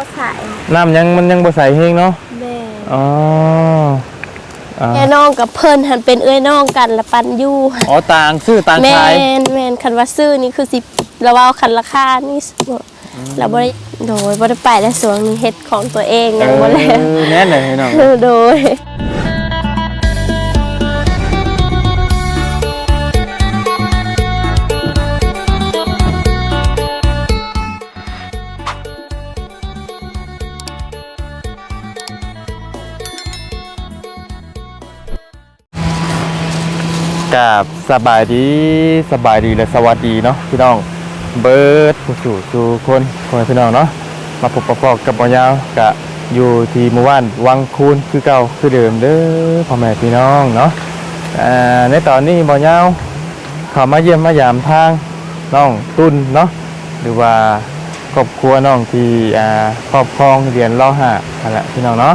บ่ใส่น้ำยังมันยังบ่ใสเฮงเนาะแม่อ๋ออ่าแม่น้องกับเพิ่นหันเป็นเอ้ยน้องกันละปันอยู่อ๋อต่างซื้อต่างแม่ขายนแม่นคันว่าซื้อนี่คือสิแล้วว่าคันราคานี่บ่เราบ่ได้โดยบ่ได้ไปแล้วสวงนี่เฮ็ดของตัวเองเอยังบ่แล้วอแน่นเลยพี่น้องโดย กับสบายดีสบายดีและสวัสดีเนาะพี่น้องเบิร์ดผู้สู่สู่คนคนพี่น้องเนาะมาพบประกอบกับหมอยาวกะอยู่ที่หมู่บ้านวังคูนคือเก่าคือเดิมเด้อพ่อแม่พี่น้องเนาะอ่าในตอนนี้หมอยาวเขามาเยี่ยมมายามทางน้องตุ้นเนาะหรือว่าครอบครัวน้องที่อ่าครอบครองเรียนล่อห้านั่นแหละพี่น้องเนาะ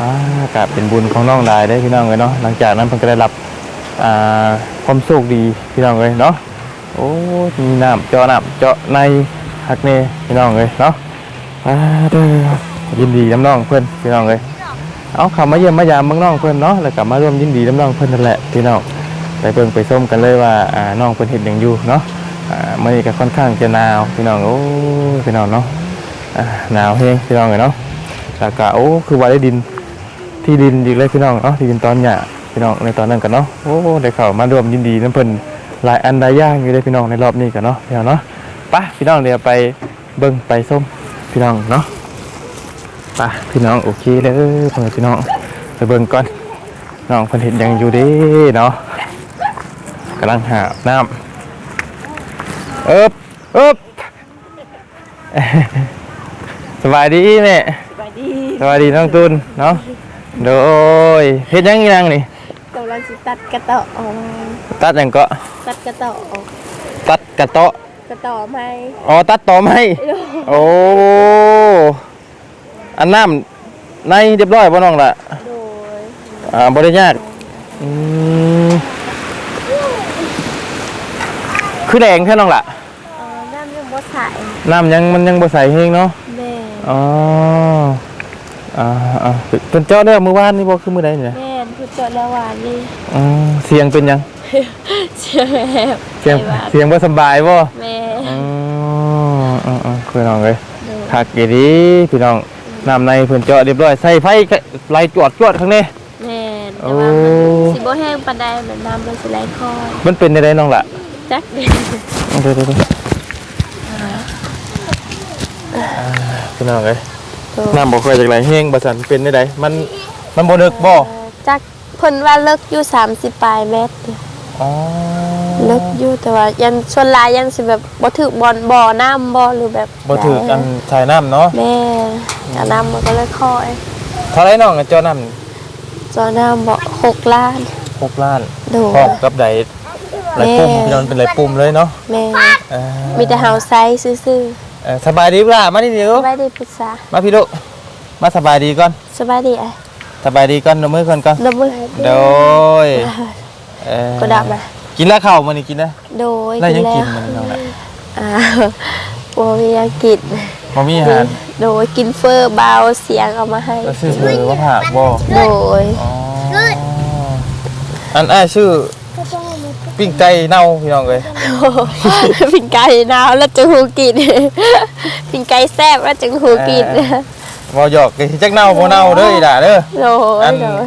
อ่ากะเป็นบุญของน้องได้ได้พี่น้องเลยเนาะหลังจากนั้นเพิ่นก็ได้รับ อ่าความโชคดีพี่น้องเลยเนาะโอ้มีน้ำเจาะน้ำเจาะในหักเน่พี่น้องเลยเนาะอ่าเด้อยินดีน้ำน้องเพื่อนพี่น้องเลยเอาขับมาเยี่ยมมายามเมืองน้องเพื่อนเนาะแล้วกลับมาร่วมยินดีน้ำน้องเพื่อนนั่นแหละพี่น้องไปเบิ่งไปส้มกันเลยว่าอ่าน้องเพื่อนเห็นอย่างอยู่เนาะอ่ามื่อนี้ก็ค่อนข้างจะหนาวพี่น้องโอ้พี่น้องเนาะอ่าหนาวเฮงพี่น้องเลยเนาะแล้วก็โอ้คือว่าได้ดินที่ดินอีกเลยพี่น้องเนาะที่ดินตอนหยา พี่น้องในตอนนั้นกันเนาะโอ้ได้เข้ามาร่วมยินดีน้ำเพิ่นหลายอันหลายอย่างอยู่เลยพี่น้องในรอบนี้กันเนาะพี่น้องเนาะไปพี่น้องเดี๋ยวไปเบิ่งไปส้มพี่น้องเนาะไปพี่น้องโอเคเด้อพ่อแม่พี่น้องไปเบิ่งก่อนน้องเพิ่นเห็นหยังอยู่เด้เนาะกำลังหาน้ำเอิบเอิบสบายดีแม่สวัสดีสวัสดีน้องตุนเนาะโดยเฮ็ดหยังอีหยังนี่กำลัง สิตัดกระเต่อออกตัดหยังก็ตัดกระเต่อออกตัดกระเตาะกระต่อไหมอ๋อตัดต่อไม้โอ้อันน้ำในเรียบร้อยบ่น้องล่ะโดยอ่าบ่ได้ยากอืมคือแดงแค่น้องล่ะเอ่อน้ำยังบ่ใส่น้ำยังมันยังบ่ใสเฮงเนาะ แม่อ๋อ อ่าอ่าเพิ่นเจาะได้มื้อวานนี่บ่คือมื้อใดนี่นะแม่นพูด จดแล้วว่านี่อ๋อเสียงเป็นหยังเชื่อแม่เสียงไปว่าเสียงบ่สำบายบ่แม่อ๋ออ๋ออ๋อคือน้องเลยโดยคักอีดีพี่น้องน้ำในเพิ่นเจาะเรียบร้อยใส่ไฟก็ไล่จวดจวดข้างใน แม่นโอ้แต่ว่ามันสิบ่แห้งปานใดเหมือนน้ำมันสิไหลคอยมันเป็นได้น้องล่ะจักเด้เดี๋ยวเดี๋ยวเดี๋ยวอ่าพี่น้องเลยน้ำบ่ค่อยจากไหลแห้งบ่สันเป็นได้ไดมันมันบ่นึกบ่เอ่อจัก เพิ่นว่าเลิกอยู่30ปลายเมตรอ๋อเลิกอยู่แต่ว่ายันส่วนหลายยันสิแบบบ่ถึกบอลบ่อน้ำบ่หรือแบบบ่ถืออันชายน้ำเนาะแม่แต่น้ำมันก็เลยคอยเท่าไรน้องอะเจ้าน้จอน้ำบ่หกล้านำ6ล้านโดพร้อมยกับใดหลายปุ่มแม่พี่น้องเป็นหลายปุ่มเลยเนาะแม่เอ่อมีแต่เฮาไซส์ซื่อเอ่อสบายดีป่ะมานี่เดี๋ยวๆสบายดีพุทธามาพี่ลูกมาสบายดีก่อนสบายดีอะ สบายดีก่อนนมือก่อนก่อนดมือโดยเอ่อก็ดับมากินแล้วข้าวมันนี่กินนะโดยแล้วยังกินแล้มันน้องละอ่าบ่มียังกินบ่มีอาหารโดยกินเฟอร์เบาเสียงเอามาให้แล้วชื่อเบอร์ว่าผักบ่โดยอ๋ออันอ้ายชื่อปิ้งไก่เน่าพี่น้องเอ้ยปิ่งไก่นาวแล้วจะหูกินปิ่งไก่แซ่บแล้วจะหูกิน บ่หยอกไอ้จักเน่าบ่เน่าเด้ออีด่าเด้อโดยอันโดย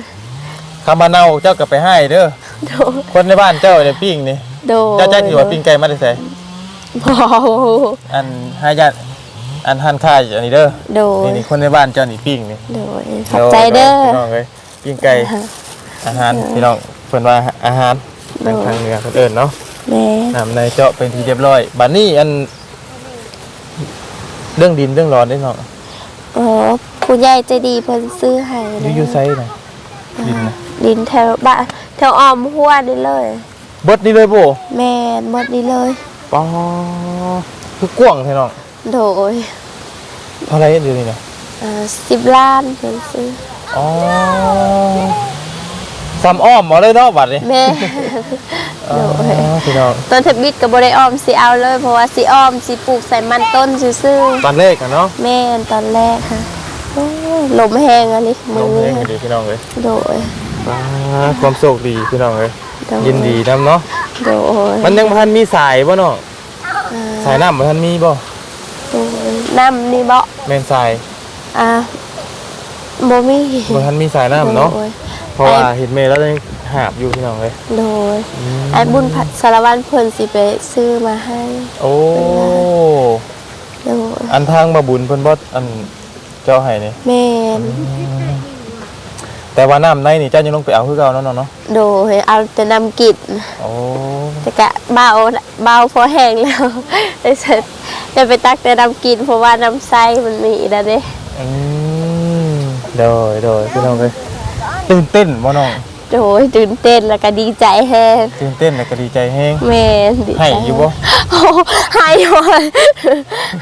คำว่าเน่าเจ้าก็ไปให้เด้อโดยคนในบ้านเจ้าเนี่ยปิ้งนี่โดยเจ้าจักสิว่าปิ้งไก่มาได้ไสพออันให้ญาติอันหันค่ายอันนี้เด้อโดยนี่นี่คนในบ้านเจ้านี่ปิ้งนี่โดยขอบใจเด้อพี่น้องเอ้ยปิ้งไก่อาหารพี่น้องเพิ่นว่าอาหารโดทางยทางเหนือเพิ่นเอิ้นเนาะแม่น้ำในเจาะเป็นที่เรียบร้อยบัดนี้อันเรื่องดินเรื่องร้อนได้เนาะ อ๋อผู้ใหญ่ใจดีเพิ่นซื้อให้อนะยู่อยู่ไซน่ะดินนะดินแถวบ้านแถวอ้อมหัวนี่เลย เบิดนี่เลยโบแม่นหมดนี่เลย ปอคือกว้างแท้เนาะโดยเท่าไหรเดี๋ยวนี้นะอ่า10ล้านเพิ่นซื้ออ๋อ ซ้ำอ้อมบ่เลยเนาะบัดนี้แม่ อ๋อพี่น้องต้นทบิดกับบได้ออมสิเอาเลย เพราะว่าสิออมสิปลูกใส่มันต้นซื่อตอนแรกอะเนาะๆแม่นตอนแรกค่ะโอ้ยลมแห้งอันนี้ลมืงอเองค่ะดีพี่น้องเลยโดยอ่าความโชคดีพี่น้องเลยโดยยินดีนํเนาะ โดยมันยังบ่ทันมีสายบ่เนาะอ่าสายน้ำบ่ทันมีบ่ โดยน้ำนี่บ่แม่นสายอ่าบ่มีบ่ทันมีสายน้ำเนาะโดย เพราะว่าเห็นเมย์แล้วยังหาบอยู่พี่น้องเลยโดยไอ้บุญพัดสารวัตรเพิ่นสิไปซื้อมาให้ โอ้โดยอันทางมาบุญเพิ่นบ่อันเจ้าให้นี่แม่นแต่ว่าน้ำในนี่เจ้ายังต้องไปเอาคือเก่าเนาะเนาะเนาะโดยเอาแต่นำกิจโอ้แต่กะเบาเบาพอแห้งแล้วได้เสร็จได้ไปตักแต่นำกินเพราะว่าน้ำไส้มันมีแล้วเด้อืมโดยโดยพี่น้องเลย ตื่นเต้นบ่น้องโดยตื่นเต้นแล้วก็ดีใจแฮงตื่นเต้นแล้วก็ดีใจแฮงแม่นดีใจให้อยู่บ่โอ้ให้อยู่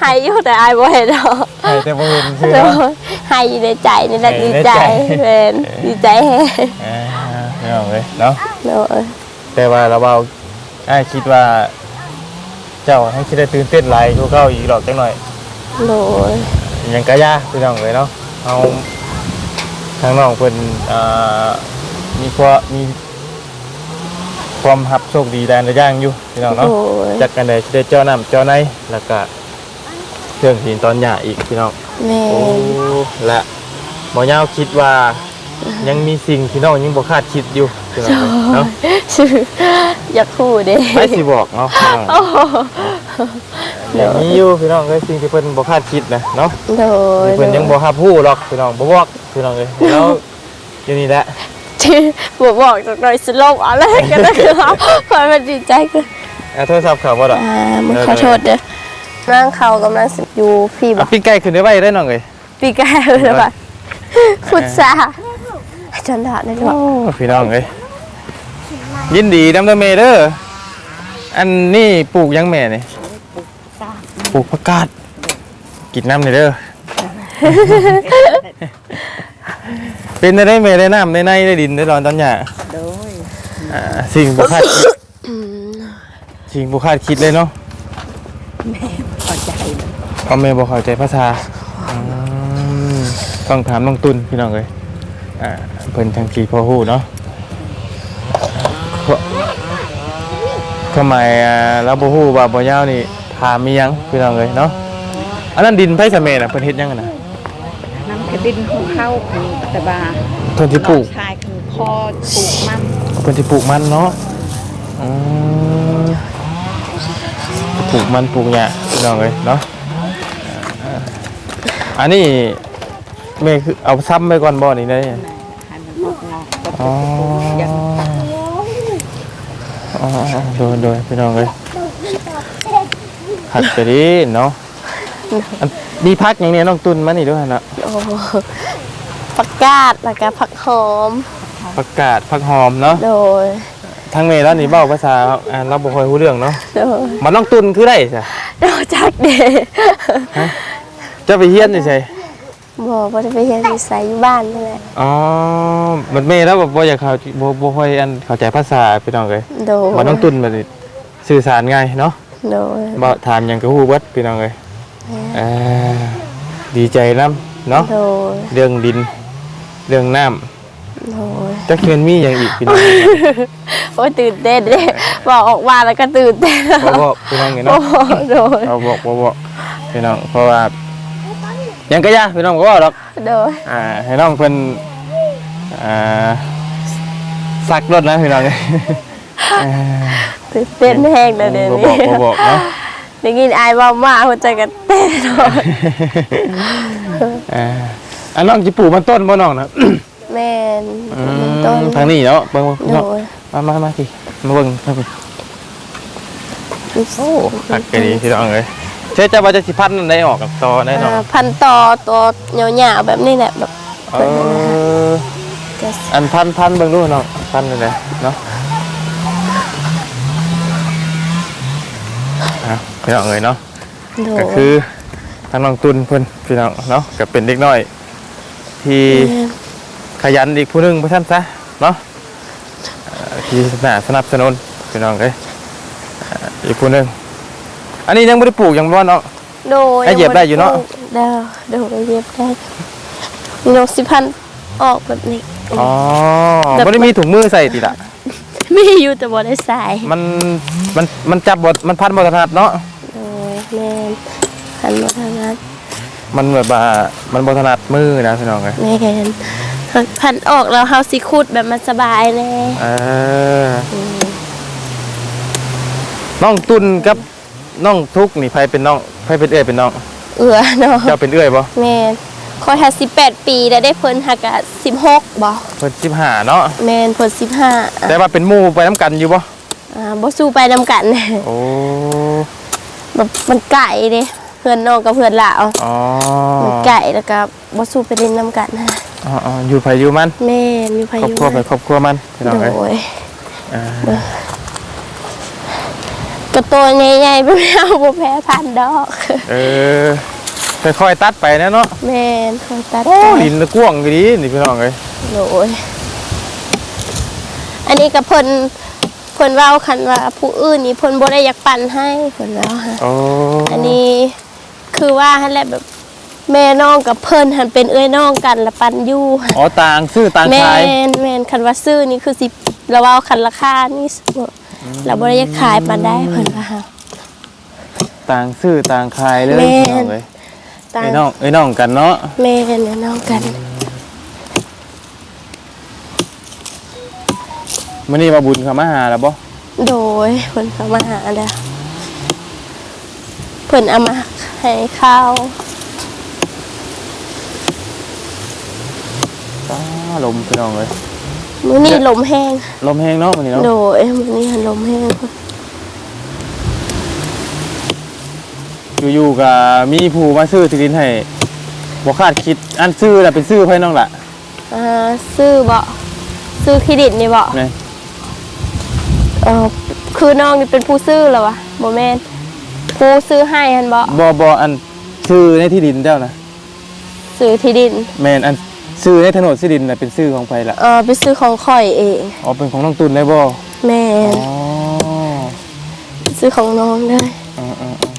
ให้อยู่แต่อายบ่เห็นดอกให้แต่บ่เห็นชื่อโดเนาะ ยให้อยู่ในใจนี่แหละให้ดีในใจใจ แม่นดีใจแฮงอ่าพี่น้องเลยเนาะโดยแต่ว่าเราเบาอ้ายคิดว่า เจ้าให้คิดได้ตื่นเต้นหลายกว่าเก่าอีกดอกจังหน่อยโดยยังกะยาพี่น้องเลยเนาะเอา ทางน้องเพิ่นอ่ามีความมีความหับโชคดีแดนระย่างอยู่พี่น้องโดเนาะยจัดกันได้สิได้เจ้าน้ำเจ้าในแล้วก็เครื่องหินตอนหญ้าอีกพี่น้อง แม่โอ้นและหมอยาวคิดว่า ยังมีสิ่งที่น้องยังบ่คาดคิดอยู่พี่น้องเนาะชื่ออยากพูดเด้ไม่สิบอกเนาะพี่น้องโอ้โหยังมีอยู่พี่น้องเอ้ยสิ่งที่เพิ่นบ่คาดคิดนะเนาะโดยที่เพิ่นยังบ่รับรู้หรอกพี่น้องบ่บอกพี่น้องเอ้ยแล้วอยู่นี่แหละที่บอกบอกจากหน่อยสโลกอะไรกันนะคือเขาพอมันดีใจคือเอาโทรศัพท์เข้าบ่ดอกอ่ามันขอโทษเด้อนั่งเขากำลังสิอยู่พี่บเอาอกปิ้งไก่ขึ้นได้ไว้ได้น้องเอ้ยปีกายเลยป่ะฟุตซา จนดาในหลวโอ้งพี่น้องเอ้ยยินดีนำเด้อแม่เด้ออันนี้ปลูกยังแม่นี่ปลูกผักกาดกินน้ำนี่เด้อเป็นได้แม่ได้น้ำได้ในได้ดินได้ร้อนตอนหยาโดยอ่าสิ่งบุคาดคิดสิ่งบุคาดคิดเลยเนาะพอใจเลยเอาแม่บอกเข้าใจภาษาอืมต้องถามน้องตุนพี่น้องเลย อ่าเพิ่นทางสีพ่อฮู้เนาะเพราะทำไมอ่าเราบ่ฮู้ว่าบ่ยาวนี่ถามมีหยังพี่น้องเลยเนาะอันนั้นดินไผสะเมน่ะเพิ่นเฮ็ดหยังกันน่ะน้ำกระดินของเข้าคือแต่บาเพิ่นสิปลูกชายคือพ่อปลูกมันเพิ่นสิปลูกมันเนาะอืมปลูกมันปลูกหญ้าพี่น้องเลยเนาะอ่าอันนี้ แม่คือเอาซ้ำไปก่อนบ่นี่ได้ให้มันงอกงอกก็อ๋อปลูกยังอ๋อโดยโดยพี่น้องเลยผักจะดีเนาะอันมีพักอย่างเนี้ยน้องตุนมานี่ด้วยนะโอ้โหผักกาดแล้วก็ผักหอมผักกาดผักหอมเนาะโดยทางเมย์แล้วนี่เบ้าภาษาอ่าเราบ่ค่อยรู้เรื่องเนาะโดยมันน้องตุนคือได้จ้ะโดยจากเด็กจะไปเฮียนใช่ บอกว่าจะไปเรียนนิสัยอยู่บ้านนี่แหละอ๋อมันเมย์แล้วแบบบ่อยากเข้าบ่บ่ค่อยอันเข้าใจภาษาพี่น้องเลยโดยมันน้องตุนมันสิสื่อสารง่ายเนาะโดยบ่ถามหยังก็ฮู้เบิดพี่น้องเลยเออดีใจนํเนาะโดยเรื่องดิน เรื่องน้ำโดยจักเงินมีอย่างอีกพี่น้องโอ้ยตื่นเต้นเด้บอกออกมาแล้วก็ตื่นเต้นเพราะว่าพี่น้องไงโอ้เนาะโหโดยเอาบอกบอกบอกพี่น้องเพราะว่า ยังก็ยาพี่น้องก็ว่าหรอกโดยอ่าให้น้องเพิ่นอ่าซักรถนะพี่น้องอ่าตื่นเต้นแห้งเลยเดี๋ยวบ่บนี้อกบ่บอกเนาะได้ยินอายเว่ามาหัวใจกันเต้นโดยอ่าอันน้องจิปลูกมันต้นบ่น้องนะแม่นอืเป็นมต้นทางนี้เนาะเบิ่งโดเนาะยมามามาพี่มาเบิ่งมาพี่โอ้หักไปดีพี่น้องเลยเชื่อจะว่าจะสิพันได้ออกกับตอแน่นอนอ่าพันต่อตัวยาวๆแบบนี้แหละแบบเออจะอันพันพันเบิ่งดูเนาะพันเลยนะเนาะอะพี่น้องเลยเนาะ โดยก็คือทางน้องตุนเพิ่นพี่น้องเนาะก็เป็นเด็กน้อย ที่ขยันอีกผู้หนึงเพื่อนซะเนาะที่สนับสนับสนุนพี่น้องเอ้ยอ่าอีกผู้หนึง อันนี้ยังบ่ได้ปลูกยังบ่เนาะ โดยให้เหยียบได้อยู่เนาะเด้อโดยเหยียบได้โยกสิพันออกแบบนี้ อ๋อแบบบ่ได้มีถุงมือใส่ติล่ะมีอยู่แต่บ่ได้ใส่มันมันมันจับบ่มันพันบ่ถนัดเนาะโดยแม่นพันบ่ทางนั้นมันแบบว่ามันบ่ถนัดมือนะพี่น้องเอ้ยแม่นพันออกแล้วเฮาสิขุดแบบมันสบายแน่เออน้องตุนกับ น้องทุกนี่ใครเป็นน้องใครเป็นเอ้ยเป็นน้องเอือเนาะเจ้าเป็นเอ้ยบ่แม่นคอยหา18 ปีได้ได้เพิ่นหักอะ16บ่เพิ่น15เนาะแม่นเพิ่น15แต่ว่าเป็นหมู่ไปนํกันอยู่บ่อ่าบ่สู้ไปนำกัน โอ้แบบมันไก่เด้เพื่อนน้องกับเพื่อนลาวอ๋อมันไก่แล้วก็บ่สู้ไปเล่นนำกันนะอ๋ออ๋ออยู่ไผอยู่มันแม่นมีพาครอบยุครัวไปครอบครัวมันพี่น้องโดเอ้ยยอ่า ก็ตัวใหญ่ๆบ่เอาบ่แพ้พันธุ์ดอกเออค่อยๆตัดไปนะเนาะแม่นคอยตัดโอ้ไปลิ้นตะกั่วงก็ดีนี่พี่น้องเอ้ยโดยอันนี้ก็เพิ่นเพิ่นเว้าคันว่าผู้อื่นนี่เพิ่นบ่ได้อยากปั่นให้เพิ่นเว้าฮะโอ้อันนี้คือว่าหั่นแหละแบบแม่น้องกับเพิ่นหันเป็นเอ้ยน้องกันละปันอยู่อ๋อต่างซื้อต่างแม่ขายนแม่นคันว่าซื้อนี่คือสิเราเอาคันราคานี่สิ เราบ่ได้อยากขายปานได้เพิ่นว่าฮะต่างซื้อต่างขายเลยแม่พี่น้องเอ้ยต่างไอ้น้องไอ้น้องกันเนาะแม่นเอ้ยน้องกันมื้อนี้มาบุญเข้ามาหาแล้วบ่โดยเพิ่นเข้ามาหาแล้วเพิ่นเอามาให้ข้าวอ้าลมพี่น้องเอ้ย มื้อนี้ลมแห้ง ลมแห้งเนาะมื้อนี้เนาะโดยมื้อนี้หันลมแห้งอยู่ๆก็มีผู้มาซื้อที่ดินให้บ่คาดคิดอันซื้อน่ะเป็นซื้อไผน้องล่ะอ่าซื้อบ่ซื้อเครดิตนี่บ่นี่เออคือน้องนี่เป็นผู้ซื้อเหรอวะบ่แม่นผู้ซื้อให้หันบ่บ่บ่อันซื้อในที่ดินเจ้านะซื้อที่ดินแม่นอัน ซื้อในโฉนดที่ดินน่ะเป็นซื้อของไผล่ะเออไปซื้อของข่อยเอง อ๋อเป็นของน้องตุนได้บ่ แม่อ๋นอซื้อของน้องเลยอ๋ออ๋ออ๋อ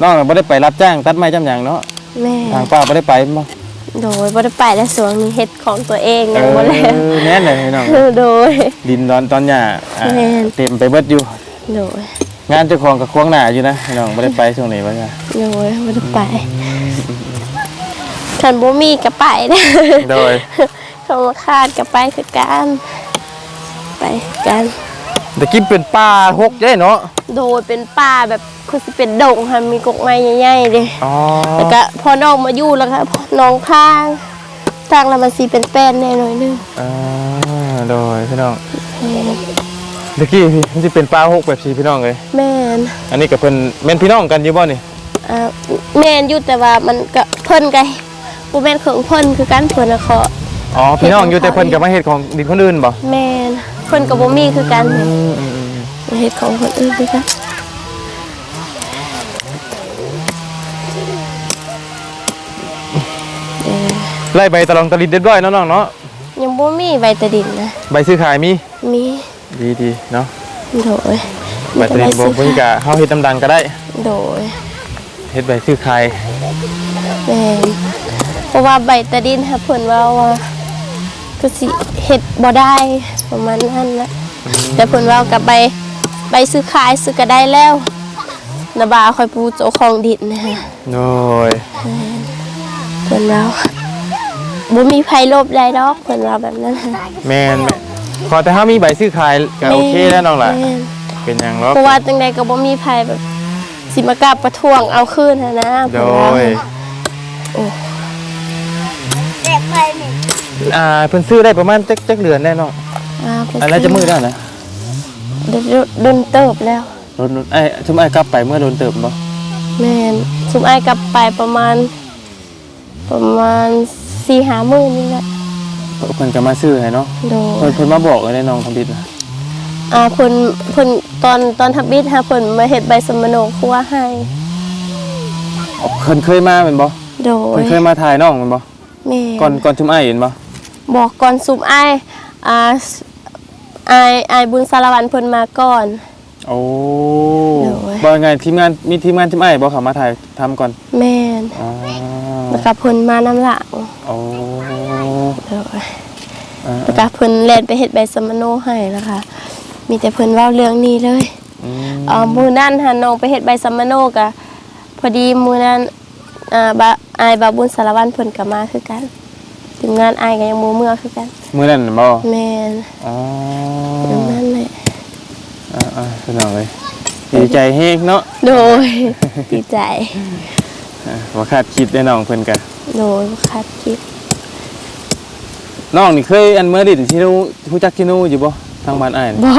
น้องน่ะบ่ได้ไปรับจ้างตัดไม้จำหยังเนาะแม่ทางป้าบ่ได้ไปบ่โดยบ่ได้ไปแล้วสวนนี้เฮ็ดของตัวเองเอยังบ่แล้วอแน่นเลยน้อง โดย ดินตอนตอนหญ้าอ่าแม่น เต็มไปเบิดอยู่ โดย งานเจ้าของกับควงหน้าอยู่นะน้องบ่ได้ไปช่วงนี้ว่าจ้ะโดยบ่ได้ไปคันบ่มีก็ไปนะโดยคำว่าขาดก็ไปคือกันไปคือกันตะกี้เป็นป่าหกได้เนาะโดยเป็นป่าแบบคือสิเป็นดงค่ะมีกกไม้ใหญ่ๆเด้อ๋อแล้วก็พอน้องมาอยู่แล้วก็น้องทางทางแล้วมันสีเป็นแป้นแน่หน่อยนึงอ่าโดยพี่น้อง ตะกี้พี่มันสิเป็นป่าหกแบบสีพี่น้องเลย แม่นอันนี้กับเพิ่นแม่นพี่น้องกันอยู่บ่นี่อ่าแม่นอยู่แต่ว่ามันก็เพิ่นไงบ่แม่นของเพิ่นคือกันเพิ่นน่ะขออ๋อพี่น้องอยู่แต่เพิ่นกับมาเฮ็ดของดินคนอื่นบ่แม่นเพิ่นก็บ่มีคือกันอืมอืมอืมเฮ็ดของคนอื่นคือกันไล่ใบตะลองตะลิดเรียบร้อยเนาะน้องเนาะยังบ่มีใบตะดินนะ ใบซื้อขายมีมี ดีดีเนาะโดยใบตะลิดบ่เพิ่นก็เฮาเฮ็ดดังๆก็ได้ โดยเฮ็ดใบซื้อขายแม่นเพราะว่าใบตะดินค่ะเพิ่นว่าว่าคือสิเฮ็ดบ่ได้ประมาณนั้นแหละแต่เพิ่นว่ากับใบใบซื้อขายซื้อก็ได้แล้วนาบาคอยปูเจ้าของดินนะฮะโดยเพิ่นว่าบ่มีไผลบได้ดอกเพิ่นว่าแบบนั้นฮะแม่นแม่น ขอแต่เฮามีใบซื้อขายก็โอเคแล้วน้องล่ะแม่นเป็นหยังหรอกเพราะว่าจังใดก็บ่มีไผแบบ สิมากลับประท้วงเอาคืนหั้นนะโดเพิ่นว่ายอ่าเพิ่นซื้อได้ประมาณจักจักเดือนแน่เนาะอ่าเพิ่นอันนั้นจะมือแล้วนะโดนโดนเติบแล้ว โดนโดนไอ้ชุมไอ้กลับไปเมื่อโดนเติบบ่แม่นสุมอ้ายกลับไปประมาณ ประมาณสี่หาหมื่นนี่แหละ เพิ่นก็มาซื้อให้เนาะโดเพิ่ยนเพิ่นมาบอกเลยในน้องทำบิดนะอ่าเพิ่นเพิ่นตอนตอนทับบิดฮะเพิ่นมาเฮ็ดใบสมโนครัวให้อ๋อเพิ่นเคยมาเป็นบ่โดเพิ่ยนเคยมาถ่ายน้องเป็นบ่แม่ก่อนก่อนชุมอ้ายเห็นบ่บอกก่อนซุมอ้ายอ่าอายอายบุญสารวันเพิ่นมาก่อน โอ้เดี๋ยวไว้บ่ไงทีมงานมีทีมงานชุมอ้ายบ่เข้ามาถ่ายทำก่อนแม่นอ๋อแล้วก็เพิ่นมาน้ำหลังโอ้ เดี๋ยวอ่าแล้วก็เพิ่นเล่นไปเฮ็ดใบสมโนให้นะคะ มีแต่เพิ่นเว้าเรื่องนี้เลยอืมเอ่อมือนั่นหาน้องไปเฮ็ดใบสมโนกะพอดีมือนั้นอ่าบะอายบาบุญสารวัตรเพิ่นก็มาคือกันทีมงานอายก็ยังบ่เมื่อคือกันมื้อนั้นบ่แม่นอ๋อเรื่องนั้นแหละอ่าๆพี่น้องเอ้ยดีใจแฮงเนาะ โดยดีใจอ่าบ่คาดคิดได้น้องเพิ่นก็โดยบ่คาดคิด น้องนี่เคยอันเมื่อดินชินูรู้จักชินูอยู่บ่ทางบ้านอ้ายนี่บ่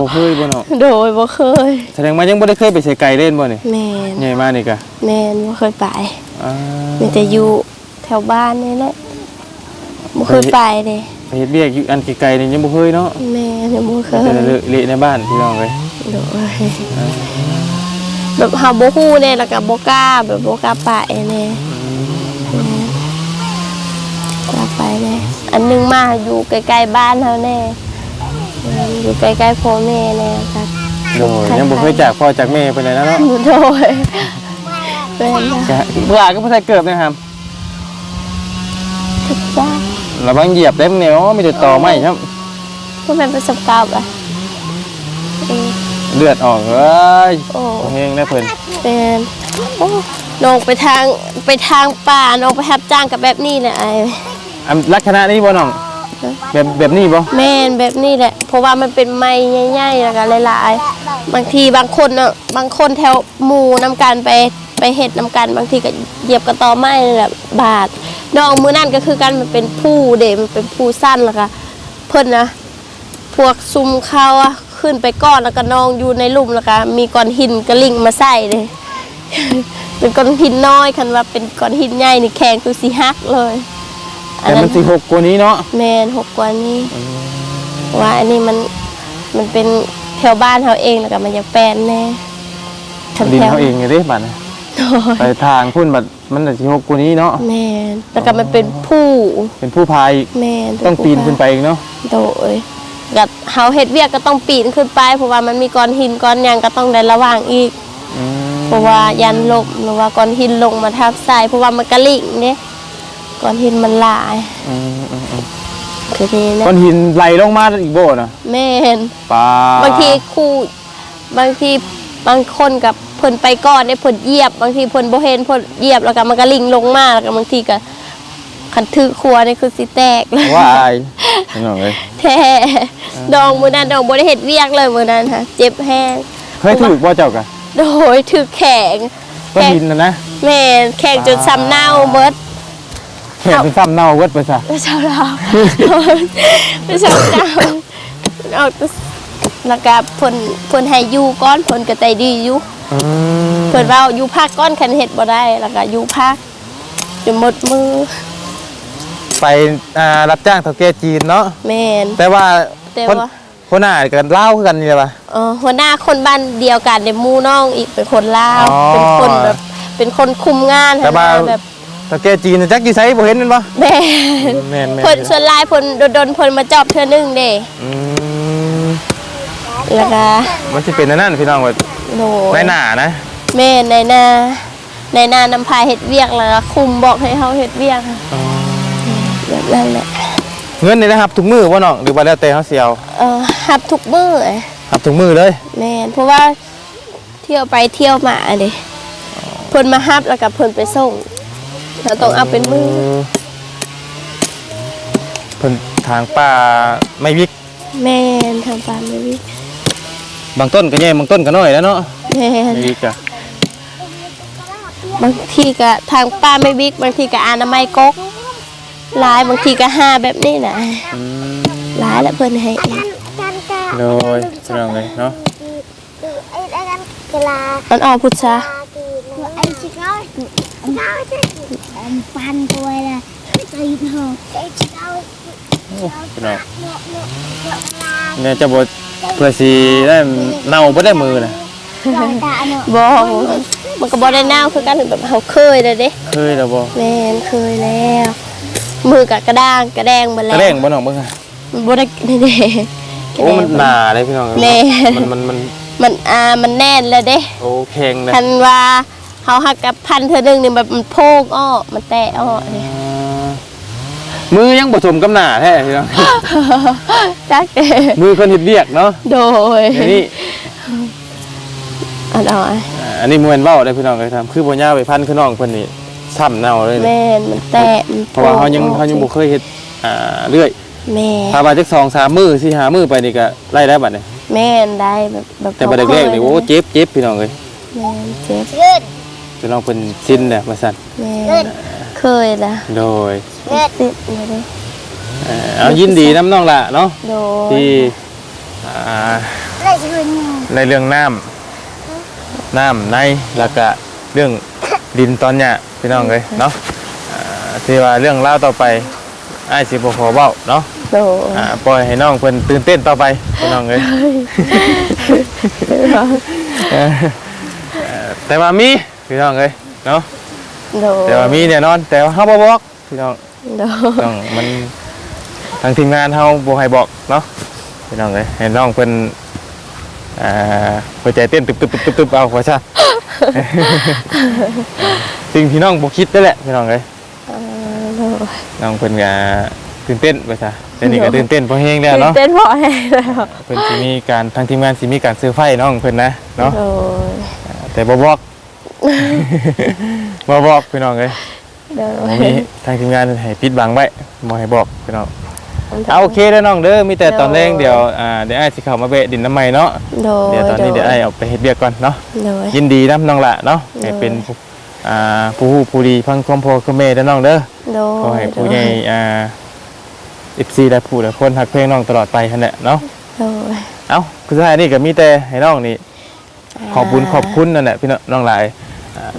บ่เคยบ่เนาะโดยบ่เคย แสดงว่ายังบ่ได้เคยไปใส่ไก่เล่นบ่นี่แม่นใหญ่มานี่กะแม่นบ่เคยไปอ่ามีแต่อยู่แถวบ้านนี่แหละบ่เคยไปเด้ไปเฮ็ดเวียกอยู่อันไกลๆนี่ยังบ่เคยเนาะแม่นยังบ่เคยแต่เละเละในบ้านพี่น้องเอ้ยโดยแบบเฮาบ่ฮู้แน่แล้วก็บ่กล้าแบบบ่กล้าไปแน่กล้าไปแน่ อันหนึงมาอยู่ใกล้ๆบ้านเฮาแน่อืมอยู่ใกล้ๆพ่อแม่แน่ครับโดยยังบ่เคยจากพ่อจากแม่ไปไหนแล้วเนาะโดยเป็นนะกะเบื่อก็บ่ใส่เกิบนะครับจ้าระวังเหยียบเต็มเหนียวมีแต่ตอไม้ครับก็เป็นประสบการณ์อะเออเลือดออกเอ้ยโอ้เฮงนะเพิ่นเป็นโอ้ลงไปทางไปทางป่าลงไปรับจ้างกับแบบนี้แหละไอ้ อันลักษณะนี้บ่น้องแบบแบบนี้บ่แม่นแบบนี้แหละ เพราะว่ามันเป็นไม้ใหญ่ๆแล้วก็หลายๆบางทีบางคนเนาะบางคนแถวหมู่นำกันไปไปเห็ดนำกันบางทีก็เหยียบกระตอไม้นี่แหละบาดน้องมือนั่นก็คือกันมันเป็นผู้เดมันเป็นผู้สั้นแล้วก็เพิ่นนะพวกซุมเขาอะขึ้นไปก้อนแล้วก็นองอยู่ในหลุมแล้วก็มีก้อนหินกระลิงมาใส่เลยเป็นก้อนหินน้อยคันว่าเป็นก้อนหินใหญ่นี่แข็งคือสิฮักเลยอัน แต่นั้มันนสิหกกว่านี้เนาะแมนหกกว่านี้ว่าอันนี้มันมันเป็นแถวบ้านเขาเองแล้วก็มันจะแปลนแน่แถวดินแถวเขาเองไงเด้บัดน่ะไปทางพุ่นบัดมันน่ะสิหกกว่านี้เนาะแมนแล้วก็มันเป็นผู้เป็นผู้พายอีกแมนต้องปีนขึ้นไปอีกเนาะโดยกับเฮาเฮ็ดเวียกก็ต้องปีนขึ้นไปเพราะว่ามันมีก้อนหินก้อนหยังก็ต้องได้ระวังอีกอืมเพราะว่ายันลมหรือว่าก้อนหินลงมาทับทรายเพราะว่ามันกระลิ่งเนี่ย ก้อนหินมันหลายอืมอืมอืมคือนี้นะก้อนหินไหลลงมาอีกโบนะแม่นปลาบางทีครูบางทีบางคนกับเพิ่นไปก่อนได้เพิ่นเหยียบ บางทีเพิ่นบ่เห็นเพิ่นเหยียบแล้วก็มันก็ลิ่งลงมาแล้วก็บางทีก็คันถือครัวนี่คือสิแตกเลยว่าอายพี่น้องเอ้ยแท้ดองมื้อนั้นดองบ่ได้เฮ็ดเวียกเลยมื้อนั้นค่ะเจ็บแฮงเคยถูกบ่เจ้ากะโดยถือแข็งก้อนหินนะนะแม่นแข็งจนซ้ำเน่าเบิดแขน เป็นซ้ำเน่าเวิดไปซะไปเช้าเราไปเช้าเราเอาแล้วก็เพิ่นเพิ่นให้อยู่ก่อนเพิ่นก็ใจดีอยู่อืมเพิ่นว่าอยู่ภาคก้อนคันเฮ็ดบ่ได้แล้วก็อยู่ภาคจนหมดมือไปอ่ารับจ้างเฒ่าแก่จีนเนาะแม่น แต่ว่าแต่คนว่าคนหน้ากันเล่าวคือกันนี่แหละปะ เออหัวหน้าคนบ้านเดียวกันเดหมู่น้องอีกเป็นคนลาวอ๋อเป็นคนแบบเป็นคนคุมงานแต่ว่า หั้นนะแบบ เฒ่าแก่จีนจักอยู่ไสบ่เห็นแมันบ่แม่นแม่นแม่นเพิ่นส่วนหลายเพิ่นโดนๆเพิ่นมาจอบเทื่อนึงเด้อืมแล้วก็มันสิเป็นอันนั่นพี่น้องว่าโดในหน้านะแม่ในหน้าในหน้านำพาเฮ็ดเวียกแล้วก็คุมบอกให้เฮาเฮ็ดเวียกค่ะแบบนั้นแหละเงินนี่นะครับทุกมื้อบ่น้องหรือว่าแล้วแต่เฮาสิเอาเออรับทุกมื้อเอ้ยครับทุกมื้อเลยแม่นเพราะว่าเที่ยวไปเที่ยวมาเด้เพิ่นมาฮับแล้วก็เพิ่นไปส่ง เราต้องเอาเป็นมือเพิ่นทางป่าไม่วิก แม่นทางปานไม่วิบางต้นก็ใหญ่บางต้นก็น้อยแล้วเนาะแม่นไม่วิกอะบางทีก็ทางป้าไม่วิกบางทีก็อนามัยกกหลายบางทีก็ห้าแบบนี้นะอืมหลายแล้วเพิ่นให้เองกันกะโดยพี่น้องเลยเนาะไอ้ไอ้กันกะลามันออกพุทธะกีไอ้ชิค เอาเอาจะอันปันตัวละใจหอไอ้ชิคเอาโอ้พี่น้องเนาะเนาะเนาะกะลาเนี่ยจะบ่เพื่อสิได้เน่าบ่ได้มือน่ะลอยตาเนาะบ่มันก็บ่ได้แนวคือกันแบบเฮาเคยเลยเด้เคยแล้วบ่แม่นเคยแล้ว มือกับกระด้างกระแดงหมดกแล้วระแดงบ่น้องเบิ่งค่ะบ่ได้นี่เด้กระโอ้แดงมันหนาเลยพี่น้องแน่ มันมันมันมันอ่ามันแน่นแล้วเด้โอ้แข็งเลยคันว่า เฮาหักกับพันเธอหนึงนี่แบบมันโพกอ้อมันแตะอ้อเลยมือยังผสมกับหนาแท้พี่น้อง จักเด้มือคนเฮ็ดเวียกเนาะโดยเดี๋ยวนี้อันเอาไว้อ่าอันนี้มวนเว้าได้พี่น้องเลยทำคือบ่ย่าไปพันคือน้องเพิ่นนี่ช้ำเน่าเลยนี่แม่นมันแตะมันเพราะว่าเฮายังโพกอ้อเฮายังบ่เคยเฮ็ดอ่าเรื่อยแม่ถ้าว่าจัก2 3มื้อ4 5มื้อไปนี่ก็ไล่ได้บัดนี้แม่นได้แบบแบบแต่บัดแรกๆนี่โอ้เจ็บเจ็บพี่น้องเอ้ยแม่นเจ็บเลือด พี่น้องเพิ่นชินแล้วว่าซั่นแม่นเคยละโดยเลือดติดอยู่เด้เอ่อเอายินดีน้ำน้องละเนาะโดยที่อ่าอะไรจะเป็นงูในเรื่องน้ำน้ำในแล้วก็เรื่องดินตอนเนี้ยพี่น้องเลยเนาะอ่าที่ว่าเรื่องเล่าวต่อไปไอ้ายสิบขอเบ้าเนาะโดยอ่าปล่อยให้น้องเพิ่นตื่นเต้นต่อไปพี่น้องเลย เออเอ่อแต่ว่ามี พี่น้องเลยเนาะโดยแต่ว่ามีเนี่ยนอน แต่ว่าเฮาบ่บอกพี่น้องโดยต้องมันทางทีมงานเฮาบ่ให้บอกเนาะพี่น้องเลยให้น้องเพิ่นอ่าหัวใจเต้นตึบตึบตึบตึบตึบเอาว่าซะสิ่งที่น้องบ่คิดนั่นแหละพี่น้องเลยเอ่อโดยน้องเพิ่นก็ตื่นเต้นว่าซะแต่นี่ก็ตื่นเต้นเพราะเฮงแล้วตื่นเนาะ เต้นพอแห้งแล้วเพิ่นสิมีการทางทีมงานสิมีการซื้อไฟน้องเพิ่นนะเนาะโดยแต่บ่บอก บ่บอกพี่น้องเลยโดยบ่มีทางทีมงานให้ปิดบังไว้บ่ให้บอกพี่น้องเอาโอเคเด้อน้องเด้อมีแต่ตอนแรกเดี๋ยวอ่าเดี๋ยวไอ้ายสิเข้ามาเบะดินน้ำใหม่เนาะโดยเดี๋ยวตอนนี้เดี๋ยวไอ้ายออกไปเฮ็ดเวียกก่อนเนาะโดยยินดีนํน้องละเนาะให้โดยเป็นผู้อ่าผู้ฮู้ผู้ดีพังความพอคือแม่เด้อน้องเด้อโดยขอให้ผู้ใหญ่อ่า FC และผู้และคนฮักเพลงน้องตลอดไปหั่นแหละเนาะโดยเอ้าคือสุดท้ายนี่ก็มีแต่ให้น้องนี่ขอบคุญขอบคุณนั่นแหละพี่น้องน้องหลายอ่า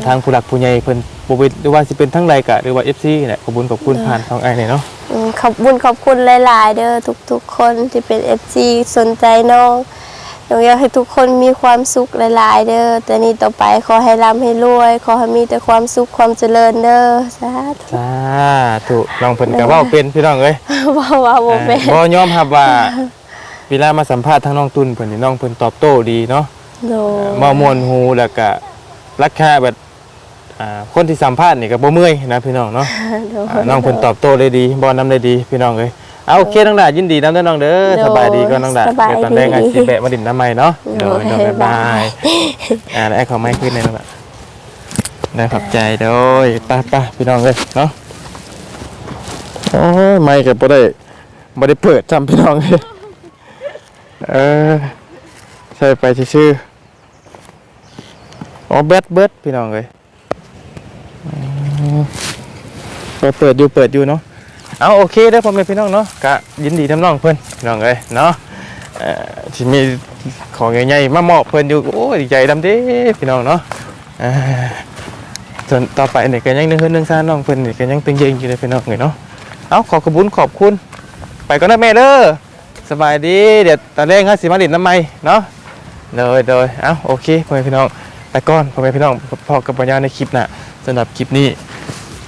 ทางผู้หลักผู้ใหญ่เพิ่นบ่ว่าหรือว่าสิเป็นทั้งใดกะหรือว่า FC นี่แหละขอบคุญขอบคุณผ่านทางไอ้ายนี่เนาะอืมขอบคุณขอบคุณหลาย ๆ เด้อทุกๆคนที่เป็น FC สนใจน้องหนูอยากให้ทุกคนมีความสุขหลาย ๆ เด้อแต่นี้ต่อไปขอให้ร่ำให้รวย ขอให้มีแต่ความสุขความเจริญเด้อสาธุสาธุน้องเพิ่นก็เว้าเป็นพี่น้องเอ้ยว่าว่าบ่เป็นบ่ยอมรับว่าเวลามาสัมภาษณ์ทางน้องตุนเพิ่นนี่น้องเพิ่นตอบโต้ดีเนาะโดยมอมวนหูแล้วก็ รักแค่แบบอ่าคนที่สัมภาษณ์นี่ก็บ่เมื่อยนะพี่น้องเนาะ โดย อ่าน้องเพิ่นตอบโต้ได้ดีบ่นำได้ดีพี่น้องเอ้ยเอาโอเคน้องดายินดีนำเด้อน้องเด้อโดยสบายดีก็น้องดาสบายเดี๋ยวตอนแรกดีอาจสิแบะมาดินน้ำใหม่เนาะโดโดยยโดยบ๊ายบาบ๊ายบาย ยอ่าแล้วไอ้ขอไม้ขึ้นเลยน้องดาได้ขอบใจโดยไป้าป้าพี่น้องเอ้ยเนาะโอ้ยไม้ก็บ่ได้บ่ได้เปิดจำพี่น้องเอ้ยเออใช่ไปชื่อๆ อ๋อแบดเบิดพี่น้องเลยเปิดเปิดอยู่เปิดอยู่เนาะเอาโอเคได้อพ่อแม่พี่น้องเนาะกะยินดีน้ำน้องเพื่อนพี่น้องเลยเนาะที่มีของใหญ่ๆมามอบเพื่อนอยู่โอ้ยดีใจดำด้พี่น้องเนาะส่วนต่อไปเนี่ยก็ยังนึกขึ้นนึงซ่าน้องเพื่อนนี่ก็ยังตึงเย็นอยู่เลยพี่น้องเลยเนาะเอาขอขอบคุญขอบคุณ ไปก่อนนะแม่เด้อสบายดีเดี๋ยวตอนแรกห้าสิมาดินน้ำไม้เนาะโดยโดยเอ้าโอเคพ่อแม่พี่น้อง ไปก่อนพ่อแม่พี่น้องพ่อกับปัญญาในคลิปน่ะสำหรับคลิปนี้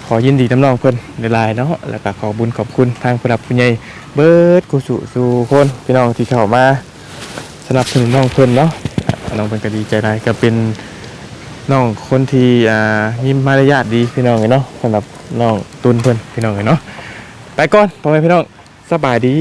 ขอยินดีน้ำน้องเพิ่นในไลน์เนาะแล้วก็ขอบุญขอบคุณทางผู้รับผู้ใหญ่เบิร์ดกุสุสู่คนพี่น้องที่เข้ามาสนับสนุนน้องเพิ่นเนาะน้องเพิ่นก็ดีใจได้ก็เป็นน้องคนที่อ่ามีมารยาทดีพี่น้องเลยเนาะสำหรับน้องตุนเพิ่อนพี่น้องเลยเนาะไปก่อนพ่อแม่พี่น้องสบายดี